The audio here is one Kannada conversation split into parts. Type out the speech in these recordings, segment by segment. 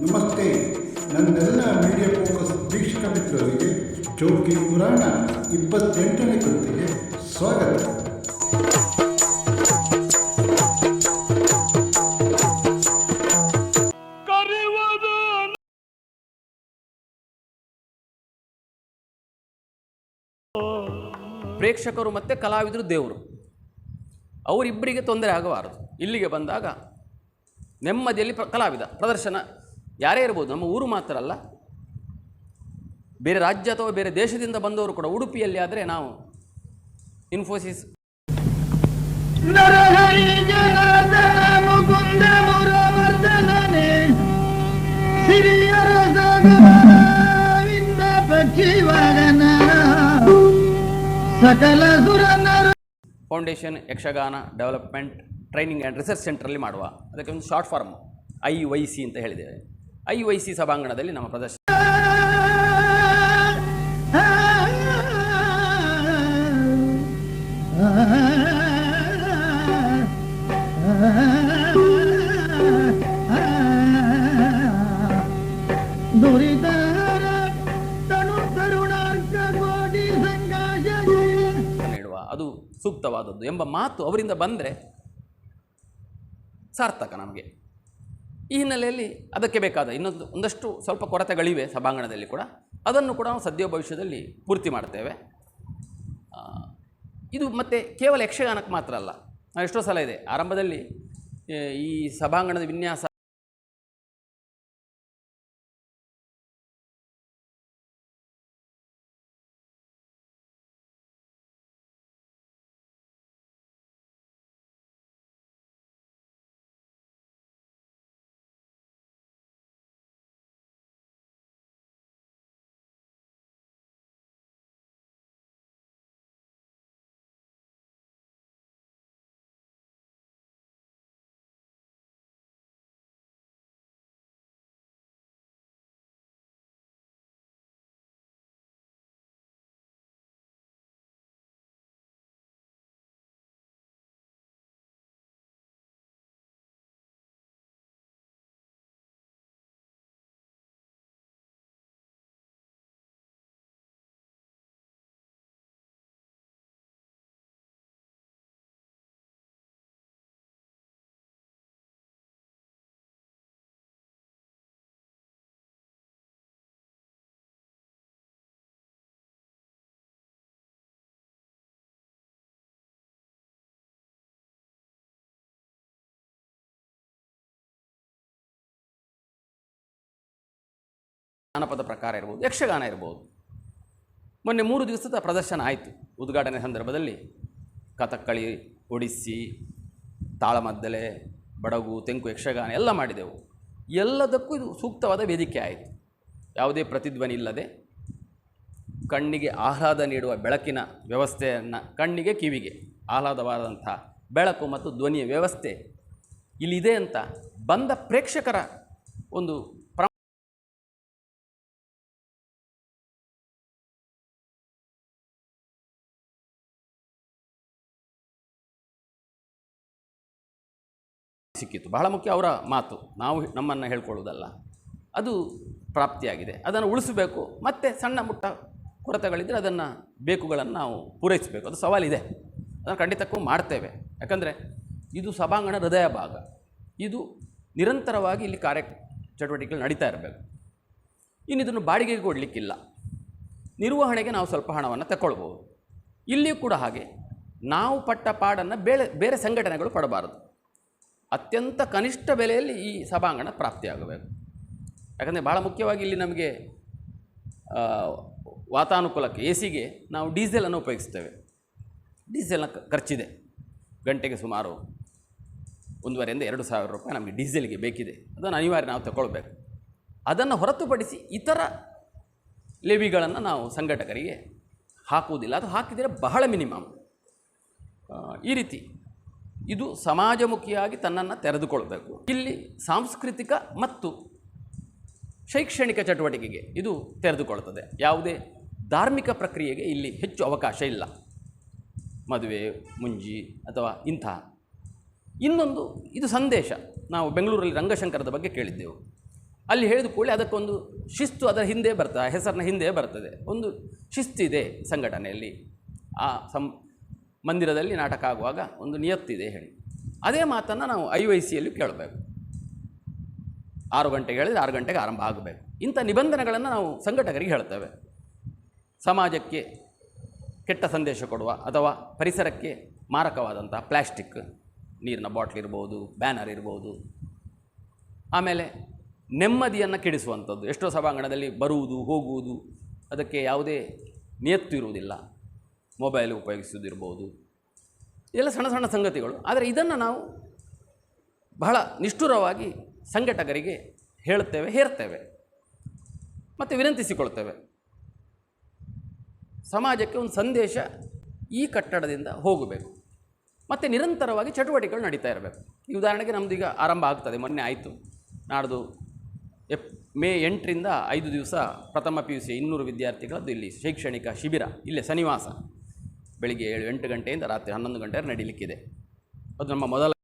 ನಮಸ್ತೆ. ನನ್ನೆಲ್ಲ ಮೀಡಿಯಾ ಫೋಕಸ್ ವೀಕ್ಷಕ ಮಿತ್ರರಿಗೆ ಚೌಕಿ ಪುರಾಣ ಇಪ್ಪತ್ತೆಂಟನೇ ಕಂತಿಗೆ ಸ್ವಾಗತ. ಪ್ರೇಕ್ಷಕರು ಮತ್ತು ಕಲಾವಿದರು ದೇವರು. ಅವರಿಬ್ಬರಿಗೆ ತೊಂದರೆ ಆಗಬಾರದು. ಇಲ್ಲಿಗೆ ಬಂದಾಗ ನೆಮ್ಮದಿಯಲ್ಲಿ ಪ್ರ ಕಲಾವಿದ ಪ್ರದರ್ಶನ ಯಾರೇ ಇರ್ಬೋದು ನಮ್ಮ ಊರು ಮಾತ್ರ ಅಲ್ಲ ಬೇರೆ ರಾಜ್ಯ ಅಥವಾ ಬೇರೆ ದೇಶದಿಂದ ಬಂದವರು ಕೂಡ ಉಡುಪಿಯಲ್ಲಿ ಆದರೆ ನಾವು Infosys foundation Yakshagana development training and research ಸೆಂಟ್ರಲ್ಲಿ ಮಾಡುವ. ಅದಕ್ಕೆ ಒಂದು short form I Y C ಅಂತ ಹೇಳಿದ್ದೇವೆ. ಐ ವೈ ಸಿ ಸಭಾಂಗಣದಲ್ಲಿ ನಮ್ಮ ಪ್ರದರ್ಶನ. ನೀಡುವ ಅದು ಸೂಕ್ತವಾದದ್ದು ಎಂಬ ಮಾತು ಅವರಿಂದ ಬಂದರೆ ಸಾರ್ಥಕ ನಮಗೆ. ಈ ಹಿನ್ನೆಲೆಯಲ್ಲಿ ಅದಕ್ಕೆ ಬೇಕಾದ ಇನ್ನೊಂದು, ಒಂದಷ್ಟು ಸ್ವಲ್ಪ ಕೊರತೆಗಳಿವೆ ಸಭಾಂಗಣದಲ್ಲಿ ಕೂಡ. ಅದನ್ನು ಕೂಡ ನಾವು ಸದ್ಯ ಭವಿಷ್ಯದಲ್ಲಿ ಪೂರ್ತಿ ಮಾಡ್ತೇವೆ. ಇದು ಮತ್ತು ಕೇವಲ ಯಕ್ಷಗಾನಕ್ಕೆ ಮಾತ್ರ ಅಲ್ಲ. ನಾವು ಎಷ್ಟೋ ಸಲ ಇದೆ. ಆರಂಭದಲ್ಲಿ ಈ ಸಭಾಂಗಣದ ವಿನ್ಯಾಸ ಜಾನಪದ ಪ್ರಕಾರ ಇರ್ಬೋದು, ಯಕ್ಷಗಾನ ಇರ್ಬೋದು. ಮೊನ್ನೆ ಮೂರು ದಿವಸದ ಪ್ರದರ್ಶನ ಆಯಿತು. ಉದ್ಘಾಟನೆ ಸಂದರ್ಭದಲ್ಲಿ ಕಥಕ್ಕಳಿ, ಒಡಿಸ್ಸಿ, ತಾಳಮದ್ದಲೆ, ಬಡಗು, ತೆಂಕು, ಯಕ್ಷಗಾನ ಎಲ್ಲ ಮಾಡಿದೆವು. ಎಲ್ಲದಕ್ಕೂ ಇದು ಸೂಕ್ತವಾದ ವೇದಿಕೆ ಆಯಿತು. ಯಾವುದೇ ಪ್ರತಿಧ್ವನಿ ಇಲ್ಲದೆ ಕಣ್ಣಿಗೆ ಆಹ್ಲಾದ ನೀಡುವ ಬೆಳಕಿನ ವ್ಯವಸ್ಥೆಯನ್ನು ಕಣ್ಣಿಗೆ ಕಿವಿಗೆ ಆಹ್ಲಾದವಾದಂಥ ಬೆಳಕು ಮತ್ತು ಧ್ವನಿಯ ವ್ಯವಸ್ಥೆ ಇಲ್ಲಿದೆ ಅಂತ ಬಂದ ಪ್ರೇಕ್ಷಕರ ಒಂದು ಸಿಕ್ಕಿತ್ತು ಬಹಳ ಮುಖ್ಯ ಅವರ ಮಾತು. ನಾವು ನಮ್ಮನ್ನು ಹೇಳ್ಕೊಳ್ಳೋದಲ್ಲ. ಅದು ಪ್ರಾಪ್ತಿಯಾಗಿದೆ. ಅದನ್ನು ಉಳಿಸಬೇಕು. ಮತ್ತು ಸಣ್ಣ ಮುಟ್ಟ ಕೊರತೆಗಳಿದ್ದರೆ ಅದನ್ನು ಬೇಕುಗಳನ್ನು ನಾವು ಪೂರೈಸಬೇಕು. ಅದು ಸವಾಲಿದೆ. ಅದನ್ನು ಖಂಡಿತಕ್ಕೂ ಮಾಡ್ತೇವೆ. ಯಾಕಂದರೆ ಇದು ಸಭಾಂಗಣ ಹೃದಯ ಭಾಗ. ಇದು ನಿರಂತರವಾಗಿ ಇಲ್ಲಿ ಕಾರ್ಯ ಚಟುವಟಿಕೆಗಳು ನಡೀತಾ ಇರಬೇಕು. ಇನ್ನು ಇದನ್ನು ಬಾಡಿಗೆಗೆ ಕೊಡಲಿಕ್ಕಿಲ್ಲ. ನಿರ್ವಹಣೆಗೆ ನಾವು ಸ್ವಲ್ಪ ಹಣವನ್ನು ತಗೊಳ್ಬೋದು ಇಲ್ಲಿಯೂ ಕೂಡ ಹಾಗೆ. ನಾವು ಪಟ್ಟ ಪಾಡನ್ನು ಬೇರೆ ಬೇರೆ ಸಂಘಟನೆಗಳು ಪಡಬಾರದು. ಅತ್ಯಂತ ಕನಿಷ್ಠ ಬೆಲೆಯಲ್ಲಿ ಈ ಸಭಾಂಗಣ ಪ್ರಾಪ್ತಿಯಾಗಬೇಕು. ಯಾಕಂದರೆ ಭಾಳ ಮುಖ್ಯವಾಗಿ ಇಲ್ಲಿ ನಮಗೆ ವಾತಾನುಕೂಲಕ್ಕೆ ಎ ಸಿಗೆ ನಾವು ಡೀಸೆಲನ್ನು ಉಪಯೋಗಿಸ್ತೇವೆ ಡೀಸೆಲ್ನ ಖರ್ಚಿದೆ. ಗಂಟೆಗೆ ಸುಮಾರು ಒಂದೂವರೆಯಿಂದ ಎರಡು ಸಾವಿರ ರೂಪಾಯಿ ನಮಗೆ ಡೀಸೆಲ್ಗೆ ಬೇಕಿದೆ. ಅದನ್ನು ಅನಿವಾರ್ಯ ನಾವು ತಗೊಳ್ಬೇಕು. ಅದನ್ನು ಹೊರತುಪಡಿಸಿ ಇತರ ಲೆವಿಗಳನ್ನು ನಾವು ಸಂಘಟಕರಿಗೆ ಹಾಕುವುದಿಲ್ಲ. ಅದು ಹಾಕಿದರೆ ಬಹಳ ಮಿನಿಮಮ್. ಈ ರೀತಿ ಇದು ಸಮಾಜಮುಖಿಯಾಗಿ ತನ್ನನ್ನು ತೆರೆದುಕೊಳ್ಬೇಕು. ಇಲ್ಲಿ ಸಾಂಸ್ಕೃತಿಕ ಮತ್ತು ಶೈಕ್ಷಣಿಕ ಚಟುವಟಿಕೆಗೆ ಇದು ತೆರೆದುಕೊಳ್ತದೆ. ಯಾವುದೇ ಧಾರ್ಮಿಕ ಪ್ರಕ್ರಿಯೆಗೆ ಇಲ್ಲಿ ಹೆಚ್ಚು ಅವಕಾಶ ಇಲ್ಲ. ಮದುವೆ, ಮುಂಜಿ ಅಥವಾ ಇಂಥ. ಇನ್ನೊಂದು ಇದು ಸಂದೇಶ. ನಾವು ಬೆಂಗಳೂರಲ್ಲಿ ರಂಗಶಂಕರದ ಬಗ್ಗೆ ಕೇಳಿದ್ದೆವು. ಅಲ್ಲಿ ಹೇಳಿದ ಕೂಡಲೇ ಅದಕ್ಕೊಂದು ಶಿಸ್ತು ಅದರ ಹಿಂದೆ ಬರ್ತದೆ ಹೆಸರಿನ ಹಿಂದೆ ಬರ್ತದೆ. ಒಂದು ಶಿಸ್ತಿದೆ ಸಂಘಟನೆಯಲ್ಲಿ. ಆ ಸಂ ಮಂದಿರದಲ್ಲಿ ನಾಟಕ ಆಗುವಾಗ ಒಂದು ನಿಯತ್ತಿದೆ ಹೇಳಿ. ಅದೇ ಮಾತನ್ನು ನಾವು ಐ ವೈ ಸಿಯಲ್ಲಿ ಕೇಳಬೇಕು. ಆರು ಗಂಟೆಗೆ ಹೇಳಿದರೆ ಆರು ಗಂಟೆಗೆ ಆರಂಭ ಆಗಬೇಕು. ಇಂಥ ನಿಬಂಧನೆಗಳನ್ನು ನಾವು ಸಂಘಟಕರಿಗೆ ಹೇಳ್ತೇವೆ. ಸಮಾಜಕ್ಕೆ ಕೆಟ್ಟ ಸಂದೇಶ ಕೊಡುವ ಅಥವಾ ಪರಿಸರಕ್ಕೆ ಮಾರಕವಾದಂಥ ಪ್ಲ್ಯಾಸ್ಟಿಕ್ ನೀರಿನ ಬಾಟ್ಲ್ ಇರ್ಬೋದು, ಬ್ಯಾನರ್ ಇರ್ಬೋದು. ಆಮೇಲೆ ನೆಮ್ಮದಿಯನ್ನು ಕೆಡಿಸುವಂಥದ್ದು. ಎಷ್ಟೋ ಸಭಾಂಗಣದಲ್ಲಿ ಬರುವುದು, ಹೋಗುವುದು, ಅದಕ್ಕೆ ಯಾವುದೇ ನಿಯತ್ತು ಇರುವುದಿಲ್ಲ ಮೊಬೈಲ್ ಉಪಯೋಗಿಸೋದಿರ್ಬೋದು ಇದೆಲ್ಲ ಸಣ್ಣ ಸಣ್ಣ ಸಂಗತಿಗಳು. ಆದರೆ ಇದನ್ನು ನಾವು ಬಹಳ ನಿಷ್ಠುರವಾಗಿ ಸಂಘಟಕರಿಗೆ ಹೇಳುತ್ತೇವೆ, ಹೇರ್ತೇವೆ. ಮತ್ತು ವಿನಂತಿಸಿಕೊಳ್ತೇವೆ. ಸಮಾಜಕ್ಕೆ ಒಂದು ಸಂದೇಶ ಈ ಕಟ್ಟಡದಿಂದ ಹೋಗಬೇಕು. ಮತ್ತು ನಿರಂತರವಾಗಿ ಚಟುವಟಿಕೆಗಳು ನಡೀತಾ ಇರಬೇಕು. ಈ ಉದಾಹರಣೆಗೆ ಈಗ ಆರಂಭ ಆಗ್ತದೆ. ಮೊನ್ನೆ ಆಯಿತು. ನಾಡ್ದು ಎಪ್, ಮೇ ಎಂಟರಿಂದ ಐದು ದಿವಸ ಪ್ರಥಮ ಪಿ ಯು ಸಿ ಇನ್ನೂರು ವಿದ್ಯಾರ್ಥಿಗಳದ್ದು ಇಲ್ಲಿ ಶೈಕ್ಷಣಿಕ ಶಿಬಿರ. ಇಲ್ಲೇ ಸನಿವಾಸ. ಬೆಳಿಗ್ಗೆ ಏಳು ಎಂಟು ಗಂಟೆಯಿಂದ ರಾತ್ರಿ ಹನ್ನೊಂದು ಗಂಟೆ ನಡೀಲಿಕ್ಕಿದೆ. ಅದು ನಮ್ಮ ಮೊದಲ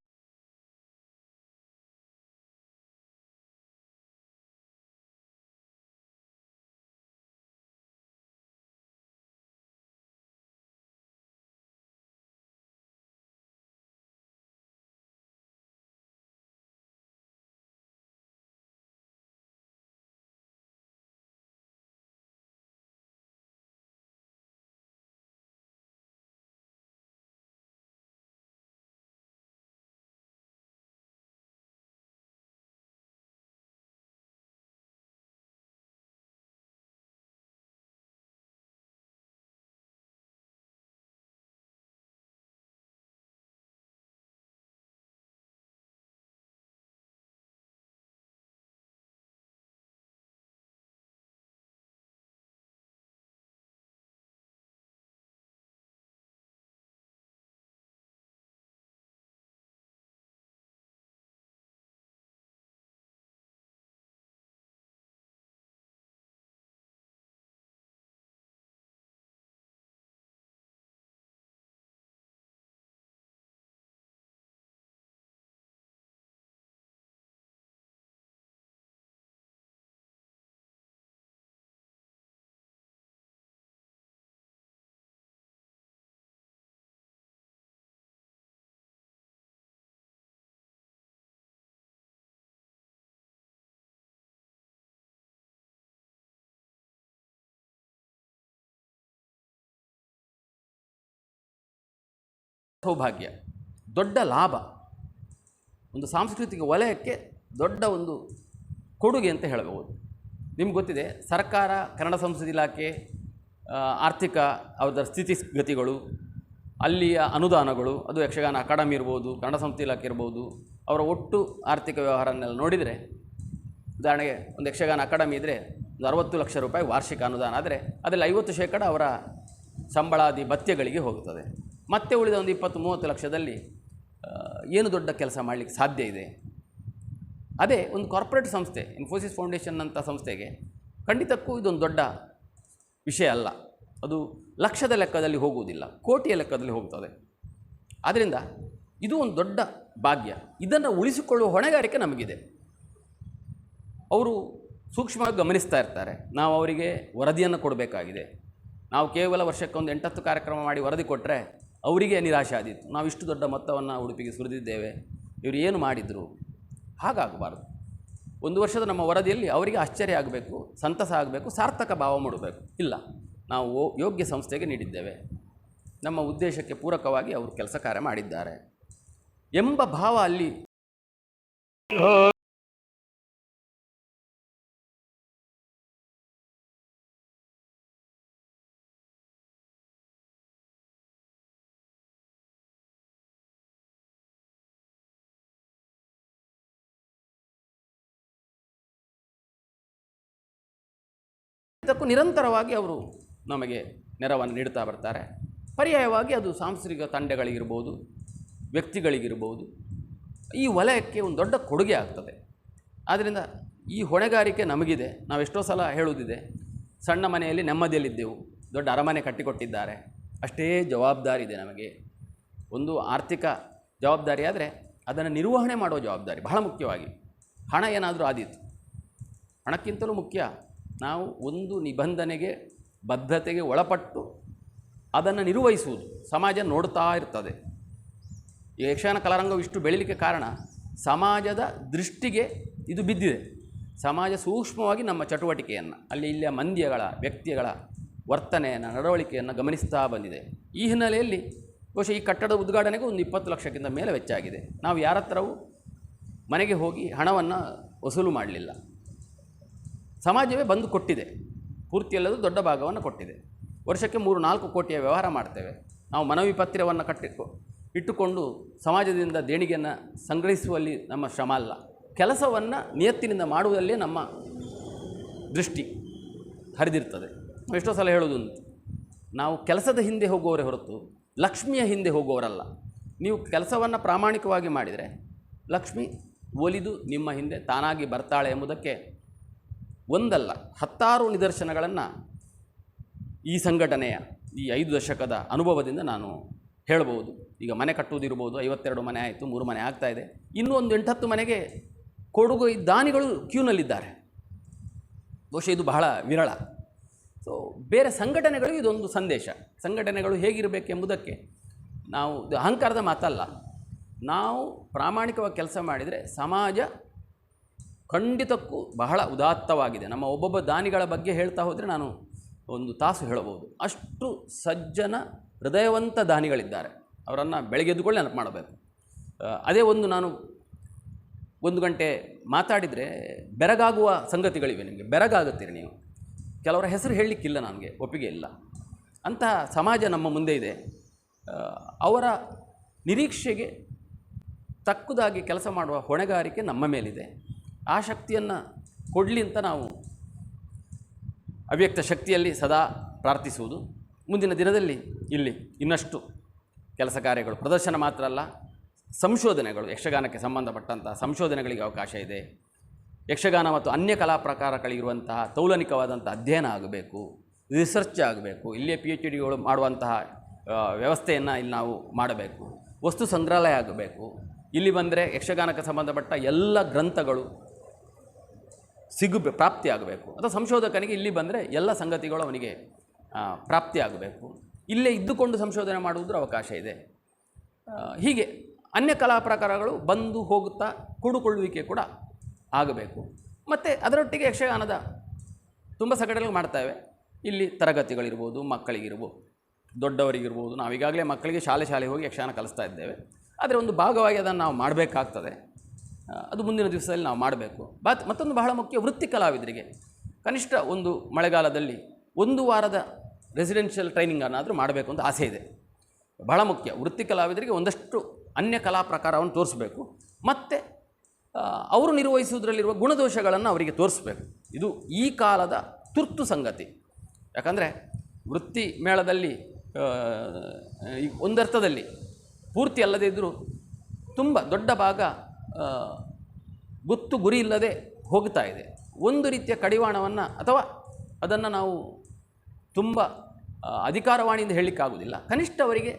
ಸೌಭಾಗ್ಯ, ದೊಡ್ಡ ಲಾಭ. ಒಂದು ಸಾಂಸ್ಕೃತಿಕ ವಲಯಕ್ಕೆ ದೊಡ್ಡ ಒಂದು ಕೊಡುಗೆ ಅಂತ ಹೇಳಬಹುದು. ನಿಮ್ಗೆ ಗೊತ್ತಿದೆ, ಸರ್ಕಾರ, ಕನ್ನಡ ಸಂಸ್ಕೃತಿ ಇಲಾಖೆ ಆರ್ಥಿಕ ಅದರ ಸ್ಥಿತಿಗತಿಗಳು, ಅಲ್ಲಿಯ ಅನುದಾನಗಳು, ಅದು ಯಕ್ಷಗಾನ ಅಕಾಡೆಮಿ ಇರ್ಬೋದು, ಕನ್ನಡ ಸಂಸ್ಕೃತಿ ಇಲಾಖೆ ಇರ್ಬೋದು, ಅವರ ಒಟ್ಟು ಆರ್ಥಿಕ ವ್ಯವಹಾರನೆಲ್ಲ ನೋಡಿದರೆ, ಉದಾಹರಣೆಗೆ ಒಂದು ಯಕ್ಷಗಾನ ಅಕಾಡೆಮಿ ಇದ್ದರೆ ಒಂದು ಅರವತ್ತು ಲಕ್ಷ ರೂಪಾಯಿ ವಾರ್ಷಿಕ ಅನುದಾನ ಆದರೆ, ಅದರಲ್ಲಿ ಐವತ್ತು ಶೇಕಡ ಅವರ ಸಂಬಳಾದಿ ಭತ್ಯೆಗಳಿಗೆ ಹೋಗುತ್ತದೆ ಮತ್ತೆ ಉಳಿದ ಒಂದು ಇಪ್ಪತ್ತು ಮೂವತ್ತು ಲಕ್ಷದಲ್ಲಿ ಏನು ದೊಡ್ಡ ಕೆಲಸ ಮಾಡಲಿಕ್ಕೆ ಸಾಧ್ಯ ಇದೆ? ಅದೇ, ಒಂದು ಕಾರ್ಪೊರೇಟ್ ಸಂಸ್ಥೆ ಇನ್ಫೋಸಿಸ್ ಫೌಂಡೇಶನ್ ಅಂತ ಸಂಸ್ಥೆಗೆ, ಖಂಡಿತಕ್ಕೂ ಇದೊಂದು ದೊಡ್ಡ ವಿಷಯ ಅಲ್ಲ. ಅದು ಲಕ್ಷದ ಲೆಕ್ಕದಲ್ಲಿ ಹೋಗುವುದಿಲ್ಲ, ಕೋಟಿಯ ಲೆಕ್ಕದಲ್ಲಿ ಹೋಗ್ತದೆ. ಆದ್ದರಿಂದ ಇದು ಒಂದು ದೊಡ್ಡ ಭಾಗ್ಯ. ಇದನ್ನು ಉಳಿಸಿಕೊಳ್ಳುವ ಹೊಣೆಗಾರಿಕೆ ನಮಗಿದೆ. ಅವರು ಸೂಕ್ಷ್ಮವಾಗಿ ಗಮನಿಸ್ತಾ ಇರ್ತಾರೆ, ನಾವು ಅವರಿಗೆ ವರದಿಯನ್ನು ಕೊಡಬೇಕಾಗಿದೆ. ನಾವು ಕೇವಲ ವರ್ಷಕ್ಕೊಂದು ಎಂಟತ್ತು ಕಾರ್ಯಕ್ರಮ ಮಾಡಿ ವರದಿ ಕೊಟ್ಟರೆ ಅವರಿಗೆ ನಿರಾಶೆ ಆದಿತ್ತು ನಾವು ಇಷ್ಟು ದೊಡ್ಡ ಮೊತ್ತವನ್ನು ಉಡುಪಿಗೆ ಸುರಿದಿದ್ದೇವೆ. ಇವರು ಏನು ಮಾಡಿದರು? ಹಾಗಾಗಬಾರ್ದು. ಒಂದು ವರ್ಷದ ನಮ್ಮ ವರದಿಯಲ್ಲಿ ಅವರಿಗೆ ಆಶ್ಚರ್ಯ ಆಗಬೇಕು, ಸಂತಸ ಆಗಬೇಕು, ಸಾರ್ಥಕ ಭಾವ ಮೂಡಬೇಕು. ಇಲ್ಲ, ನಾವು ಯೋಗ್ಯ ಸಂಸ್ಥೆಗೆ ನೀಡಿದ್ದೇವೆ. ನಮ್ಮ ಉದ್ದೇಶಕ್ಕೆ ಪೂರಕವಾಗಿ ಅವರು ಕೆಲಸ ಕಾರ್ಯ ಮಾಡಿದ್ದಾರೆ. ಎಂಬ ಭಾವ ಅಲ್ಲಿ ಇದಕ್ಕೂ ನಿರಂತರವಾಗಿ ಅವರು ನಮಗೆ ನೆರವನ್ನು ನೀಡ್ತಾ ಬರ್ತಾರೆ. ಪರ್ಯಾಯವಾಗಿ ಅದು ಸಾಂಸ್ಕೃತಿಕ ತಂಡಗಳಿಗಿರ್ಬೋದು, ವ್ಯಕ್ತಿಗಳಿಗಿರ್ಬೋದು, ಈ ವಲಯಕ್ಕೆ ಒಂದು ದೊಡ್ಡ ಕೊಡುಗೆ ಆಗ್ತದೆ. ಆದ್ದರಿಂದ ಈ ಹೊಣೆಗಾರಿಕೆ ನಮಗಿದೆ. ನಾವು ಎಷ್ಟೋ ಸಲ ಹೇಳುವುದಿದೆ, ಸಣ್ಣ ಮನೆಯಲ್ಲಿ ನೆಮ್ಮದಿಯಲ್ಲಿದ್ದೆವು, ದೊಡ್ಡ ಅರಮನೆ ಕಟ್ಟಿಕೊಟ್ಟಿದ್ದಾರೆ. ಅಷ್ಟೇ ಜವಾಬ್ದಾರಿ ಇದೆ ನಮಗೆ. ಒಂದು ಆರ್ಥಿಕ ಜವಾಬ್ದಾರಿ ಆದರೆ ಅದನ್ನು ನಿರ್ವಹಣೆ ಮಾಡುವ ಜವಾಬ್ದಾರಿ ಬಹಳ ಮುಖ್ಯವಾಗಿ. ಹಣ ಏನಾದರೂ ಆದೀತು. ಹಣಕ್ಕಿಂತಲೂ ಮುಖ್ಯ ನಾವು ಒಂದು ನಿಬಂಧನೆಗೆ, ಬದ್ಧತೆಗೆ ಒಳಪಟ್ಟು ಅದನ್ನು ನಿರ್ವಹಿಸುವುದು ಸಮಾಜ ನೋಡ್ತಾ ಇರ್ತದೆ. ಈ ಯಕ್ಷಗಾನ ಕಲಾರಂಗವು ಇಷ್ಟು ಬೆಳೀಲಿಕ್ಕೆ ಕಾರಣ ಸಮಾಜದ ದೃಷ್ಟಿಗೆ ಇದು ಬಿದ್ದಿದೆ. ಸಮಾಜ ಸೂಕ್ಷ್ಮವಾಗಿ ನಮ್ಮ ಚಟುವಟಿಕೆಯನ್ನು, ಅಲ್ಲಿ ಇಲ್ಲಿಯ ಮಂದ್ಯಗಳ, ವ್ಯಕ್ತಿಗಳ ವರ್ತನೆಯನ್ನು, ನಡವಳಿಕೆಯನ್ನು ಗಮನಿಸ್ತಾ ಬಂದಿದೆ. ಈ ಹಿನ್ನೆಲೆಯಲ್ಲಿ ಬಹುಶಃ ಈ ಕಟ್ಟಡದ ಉದ್ಘಾಟನೆಗೆ ಒಂದು ಇಪ್ಪತ್ತು ಲಕ್ಷಕ್ಕಿಂತ ಮೇಲೆ ವೆಚ್ಚ ಆಗಿದೆ. ನಾವು ಯಾರ ಹತ್ರವೂ ಮನೆಗೆ ಹೋಗಿ ಹಣವನ್ನು ವಸೂಲು ಮಾಡಲಿಲ್ಲ. ಸಮಾಜವೇ ಬಂದು ಕೊಟ್ಟಿದೆ. ಪೂರ್ತಿಯಲ್ಲದು ದೊಡ್ಡ ಭಾಗವನ್ನು ಕೊಟ್ಟಿದೆ. ವರ್ಷಕ್ಕೆ ಮೂರು, ನಾಲ್ಕು ಕೋಟಿಯ ವ್ಯವಹಾರ ಮಾಡ್ತೇವೆ. ನಾವು ಮನವಿ ಪತ್ರವನ್ನು ಕಟ್ಟಿ, ಇಟ್ಟುಕೊಂಡು ಸಮಾಜದಿಂದ ದೇಣಿಗೆಯನ್ನು ಸಂಗ್ರಹಿಸುವಲ್ಲಿ ನಮ್ಮ ಶ್ರಮ ಅಲ್ಲ. ಕೆಲಸವನ್ನು ನಿಯತ್ತಿನಿಂದ ಮಾಡುವುದಲ್ಲೇ ನಮ್ಮ ದೃಷ್ಟಿ ಹರಿದಿರ್ತದೆ. ಎಷ್ಟೋ ಸಲ ಹೇಳೋದು ಉಂಟು. ನಾವು ಕೆಲಸದ ಹಿಂದೆ ಹೋಗುವವರೇ ಹೊರತು ಲಕ್ಷ್ಮಿಯ ಹಿಂದೆ ಹೋಗುವವರಲ್ಲ. ನೀವು ಕೆಲಸವನ್ನು ಪ್ರಾಮಾಣಿಕವಾಗಿ ಮಾಡಿದರೆ ಲಕ್ಷ್ಮಿ ಒಲಿದು ನಿಮ್ಮ ಹಿಂದೆ ತಾನಾಗಿ ಬರ್ತಾಳೆ ಎಂಬುದಕ್ಕೆ ಒಂದಲ್ಲ, ಹತ್ತಾರು ನಿದರ್ಶನಗಳನ್ನು ಈ ಸಂಘಟನೆಯ ಈ ಐದು ದಶಕದ ಅನುಭವದಿಂದ ನಾನು ಹೇಳ್ಬೋದು ಈಗ ಮನೆ ಕಟ್ಟುವುದಿರ್ಬೋದು, ಐವತ್ತೆರಡು ಮನೆ ಆಯಿತು, ಮೂರು ಮನೆ ಆಗ್ತಾ ಇದೆ. ಇನ್ನೂ ಒಂದು ಎಂಟತ್ತು ಮನೆಗೆ ಕೊಡುಗು ದಾನಿಗಳು ಕ್ಯೂನಲ್ಲಿದ್ದಾರೆ ಬಹುಶಃ ಇದು ಬಹಳ ವಿರಳ. ಸೊ ಬೇರೆ ಸಂಘಟನೆಗಳು ಇದೊಂದು ಸಂದೇಶ. ಸಂಘಟನೆಗಳು ಹೇಗಿರಬೇಕೆಂಬುದಕ್ಕೆ ನಾವು ಅಹಂಕಾರದ ಮಾತಲ್ಲ. ನಾವು ಪ್ರಾಮಾಣಿಕವಾಗಿ ಕೆಲಸ ಮಾಡಿದರೆ ಸಮಾಜ ಖಂಡಿತಕ್ಕೂ ಬಹಳ ಉದಾತ್ತವಾಗಿದೆ. ನಮ್ಮ ಒಬ್ಬೊಬ್ಬ ದಾನಿಗಳ ಬಗ್ಗೆ ಹೇಳ್ತಾ ಹೋದರೆ ನಾನು ಒಂದು ತಾಸು ಹೇಳಬಹುದು. ಅಷ್ಟು ಸಜ್ಜನ, ಹೃದಯವಂತ ದಾನಿಗಳಿದ್ದಾರೆ. ಅವರನ್ನು ಬೆಳಗ್ಗೆ ಎದ್ದುಕೊಳ್ಳಿ ನೆನಪು ಮಾಡಬೇಕು. ಅದೇ ಒಂದು ನಾನು ಒಂದು ಗಂಟೆ ಮಾತಾಡಿದರೆ ಬೆರಗಾಗುವ ಸಂಗತಿಗಳಿವೆ ನಿಮಗೆ. ಬೆರಗಾಗುತ್ತೀರಿ ನೀವು. ಕೆಲವರ ಹೆಸರು ಹೇಳಲಿಕ್ಕಿಲ್ಲ ನನಗೆ, ಒಪ್ಪಿಗೆ ಇಲ್ಲ. ಅಂತಹ ಸಮಾಜ ನಮ್ಮ ಮುಂದೆ ಇದೆ. ಅವರ ನಿರೀಕ್ಷೆಗೆ ತಕ್ಕುದಾಗಿ ಕೆಲಸ ಮಾಡುವ ಹೊಣೆಗಾರಿಕೆ ನಮ್ಮ ಮೇಲಿದೆ. ಆ ಶಕ್ತಿಯನ್ನು ಕೊಡಲಿ ಅಂತ ನಾವು ಅವ್ಯಕ್ತ ಶಕ್ತಿಯಲ್ಲಿ ಸದಾ ಪ್ರಾರ್ಥಿಸುವುದು. ಮುಂದಿನ ದಿನದಲ್ಲಿ ಇಲ್ಲಿ ಇನ್ನಷ್ಟು ಕೆಲಸ ಕಾರ್ಯಗಳು, ಪ್ರದರ್ಶನ ಮಾತ್ರ ಅಲ್ಲ, ಸಂಶೋಧನೆಗಳು, ಯಕ್ಷಗಾನಕ್ಕೆ ಸಂಬಂಧಪಟ್ಟಂಥ ಸಂಶೋಧನೆಗಳಿಗೆ ಅವಕಾಶ ಇದೆ. ಯಕ್ಷಗಾನ ಮತ್ತು ಅನ್ಯ ಕಲಾ ಪ್ರಕಾರಗಳಿರುವಂತಹ ತೌಲನಿಕವಾದಂಥ ಅಧ್ಯಯನ ಆಗಬೇಕು ರಿಸರ್ಚ್ ಆಗಬೇಕು, ಇಲ್ಲಿಯೇ ಪಿ ಎಚ್ ಡಿಗಳು ಮಾಡುವಂತಹ ವ್ಯವಸ್ಥೆಯನ್ನು ಇಲ್ಲಿ ನಾವು ಮಾಡಬೇಕು. ವಸ್ತು ಸಂಗ್ರಹಾಲಯ ಆಗಬೇಕು. ಇಲ್ಲಿ ಬಂದರೆ ಯಕ್ಷಗಾನಕ್ಕೆ ಸಂಬಂಧಪಟ್ಟ ಎಲ್ಲ ಗ್ರಂಥಗಳು ಸಿಗಬೆ ಪ್ರಾಪ್ತಿಯಾಗಬೇಕು. ಅಥವಾ ಸಂಶೋಧಕನಿಗೆ ಇಲ್ಲಿ ಬಂದರೆ ಎಲ್ಲ ಸಂಗತಿಗಳು ಅವನಿಗೆ ಪ್ರಾಪ್ತಿಯಾಗಬೇಕು. ಇಲ್ಲೇ ಇದ್ದುಕೊಂಡು ಸಂಶೋಧನೆ ಮಾಡುವುದರ ಅವಕಾಶ ಇದೆ. ಹೀಗೆ ಅನ್ಯ ಕಲಾ ಪ್ರಕಾರಗಳು ಬಂದು ಹೋಗುತ್ತಾ ಕೂಡುಕೊಳ್ಳುವಿಕೆ ಕೂಡ ಆಗಬೇಕು. ಮತ್ತು ಅದರೊಟ್ಟಿಗೆ ಯಕ್ಷಗಾನದ ತುಂಬ ಸಂಘಟನೆಗಳು ಮಾಡ್ತೇವೆ. ಇಲ್ಲಿ ತರಗತಿಗಳಿರ್ಬೋದು, ಮಕ್ಕಳಿಗಿರ್ಬೋದು, ದೊಡ್ಡವರಿಗಿರ್ಬೋದು. ನಾವೀಗಾಗಲೇ ಮಕ್ಕಳಿಗೆ ಶಾಲೆ ಶಾಲೆ ಹೋಗಿ ಯಕ್ಷಗಾನ ಕಲಿಸ್ತಾ ಇದ್ದೇವೆ. ಆದರೆ ಒಂದು ಭಾಗವಾಗಿ ಅದನ್ನು ನಾವು ಮಾಡಬೇಕಾಗ್ತದೆ. ಅದು ಮುಂದಿನ ದಿವಸದಲ್ಲಿ ನಾವು ಮಾಡಬೇಕು. ಬಾತ್ ಮತ್ತೊಂದು ಬಹಳ ಮುಖ್ಯ ವೃತ್ತಿ ಕಲಾವಿದರಿಗೆ ಕನಿಷ್ಠ ಒಂದು ಮಳೆಗಾಲದಲ್ಲಿ ಒಂದು ವಾರದ ರೆಸಿಡೆನ್ಷಿಯಲ್ ಟ್ರೈನಿಂಗನ್ನಾದರೂ ಮಾಡಬೇಕು ಅಂತ ಆಸೆ ಇದೆ. ಬಹಳ ಮುಖ್ಯ. ವೃತ್ತಿ ಕಲಾವಿದರಿಗೆ ಒಂದಷ್ಟು ಅನ್ಯ ಕಲಾ ಪ್ರಕಾರವನ್ನು ತೋರಿಸಬೇಕು. ಮತ್ತು ಅವರು ನಿರ್ವಹಿಸುವುದರಲ್ಲಿರುವ ಗುಣದೋಷಗಳನ್ನು ಅವರಿಗೆ ತೋರಿಸಬೇಕು. ಇದು ಈ ಕಾಲದ ತುರ್ತು ಸಂಗತಿ. ಯಾಕಂದರೆ, ವೃತ್ತಿ ಮೇಳದಲ್ಲಿ ಒಂದರ್ಥದಲ್ಲಿ ಪೂರ್ತಿ ಅಲ್ಲದೇ ಇದ್ದರೂ ತುಂಬ ದೊಡ್ಡ ಭಾಗ ಗೊತ್ತು ಗುರಿ ಇಲ್ಲದೆ ಹೋಗ್ತಾ ಇದೆ. ಒಂದು ರೀತಿಯ ಕಡಿವಾಣವನ್ನು ಅಥವಾ ಅದನ್ನು ನಾವು ತುಂಬ ಅಧಿಕಾರವಾಣಿಯಿಂದ ಹೇಳಲಿಕ್ಕಾಗೋದಿಲ್ಲ ಕನಿಷ್ಠ ಅವರಿಗೆ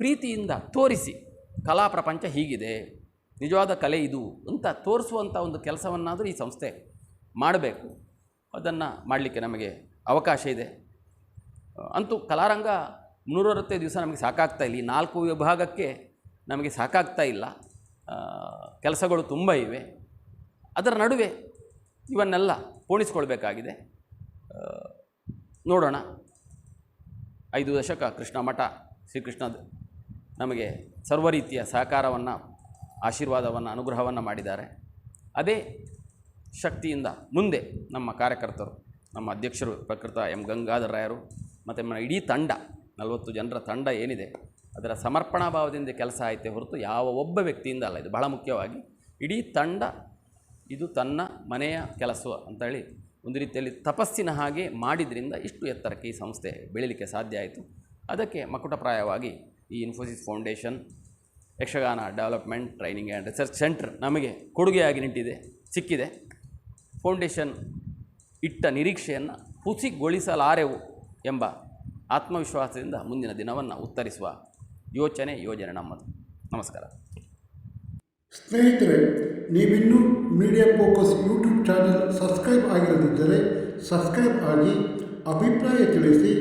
ಪ್ರೀತಿಯಿಂದ ತೋರಿಸಿ, ಕಲಾ ಪ್ರಪಂಚ ಹೀಗಿದೆ, ನಿಜವಾದ ಕಲೆ ಇದು ಅಂತ ತೋರಿಸುವಂಥ ಒಂದು ಕೆಲಸವನ್ನಾದರೂ ಈ ಸಂಸ್ಥೆ ಮಾಡಬೇಕು. ಅದನ್ನು ಮಾಡಲಿಕ್ಕೆ ನಮಗೆ ಅವಕಾಶ ಇದೆ. ಅಂತೂ ಕಲಾರಂಗ ಮುನ್ನೂರವತ್ತೈದು ದಿವಸ ನಮಗೆ ಸಾಕಾಗ್ತಾ ಇಲ್ಲ. ನಾಲ್ಕು ವಿಭಾಗಕ್ಕೆ ನಮಗೆ ಸಾಕಾಗ್ತಾ ಇಲ್ಲ. ಕೆಲಸಗಳು ತುಂಬ ಇವೆ. ಅದರ ನಡುವೆ ಇವನ್ನೆಲ್ಲ ಪೋಣಿಸ್ಕೊಳ್ಬೇಕಾಗಿದೆ. ನೋಡೋಣ. ಐದು ದಶಕ ಕೃಷ್ಣ ಮಠ, ಶ್ರೀಕೃಷ್ಣ ನಮಗೆ ಸರ್ವ ರೀತಿಯ ಸಹಕಾರವನ್ನು, ಆಶೀರ್ವಾದವನ್ನು, ಅನುಗ್ರಹವನ್ನು ಮಾಡಿದ್ದಾರೆ. ಅದೇ ಶಕ್ತಿಯಿಂದ ಮುಂದೆ ನಮ್ಮ ಕಾರ್ಯಕರ್ತರು, ನಮ್ಮ ಅಧ್ಯಕ್ಷರು ಪ್ರಕೃತ ಎಂ ಗಂಗಾಧರ ರಾಯರು, ಮತ್ತು ನಮ್ಮ ಇಡೀ ತಂಡ, ನಲವತ್ತು ಜನರ ತಂಡ ಏನಿದೆ ಅದರ ಸಮರ್ಪಣಾ ಭಾವದಿಂದ ಕೆಲಸ ಆಯಿತು ಹೊರತು ಯಾವ ಒಬ್ಬ ವ್ಯಕ್ತಿಯಿಂದ ಅಲ್ಲ, ಇದು ಬಹಳ ಮುಖ್ಯವಾಗಿ ಇಡೀ ತಂಡ ಇದು ತನ್ನ ಮನೆಯ ಕೆಲಸ ಅಂತೇಳಿ ಒಂದು ರೀತಿಯಲ್ಲಿ ತಪಸ್ಸಿನ ಹಾಗೆ ಮಾಡಿದ್ರಿಂದ ಇಷ್ಟು ಎತ್ತರಕ್ಕೆ ಈ ಸಂಸ್ಥೆ ಬೆಳೀಲಿಕ್ಕೆ ಸಾಧ್ಯ ಆಯಿತು. ಅದಕ್ಕೆ ಮಕುಟಪ್ರಾಯವಾಗಿ ಈ Infosys foundation Yakshagana development, training and research centre ನಮಗೆ ಕೊಡುಗೆಯಾಗಿ ನಿಂತಿದೆ, ಸಿಕ್ಕಿದೆ. ಫೌಂಡೇಶನ್ ಇಟ್ಟ ನಿರೀಕ್ಷೆಯನ್ನು ಹುಸಿಗೊಳಿಸಲಾರೆವು ಎಂಬ ಆತ್ಮವಿಶ್ವಾಸದಿಂದ ಮುಂದಿನ ದಿನವನ್ನು ಉತ್ತರಿಸುವ ಯೋಚನೆ, ಯೋಜನೆ ನಮ್ಮದು. ನಮಸ್ಕಾರ. ಸ್ನೇಹಿತರೆ, ನೀವಿನ್ನೂ media focus YouTube channel subscribe ಆಗಿರದಿದ್ದರೆ subscribe ಆಗಿ, ಅಭಿಪ್ರಾಯ ತಿಳಿಸಿ,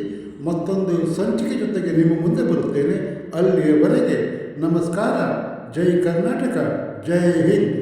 ಮತ್ತೊಂದು ಸಂಚಿಕೆ ಜೊತೆಗೆ ನಿಮ್ಮ ಮುಂದೆ ಬರುತ್ತೇನೆ. ಅಲ್ಲಿಯವರೆಗೆ ನಮಸ್ಕಾರ. ಜೈ ಕರ್ನಾಟಕ, ಜೈ ಹಿಂದ್.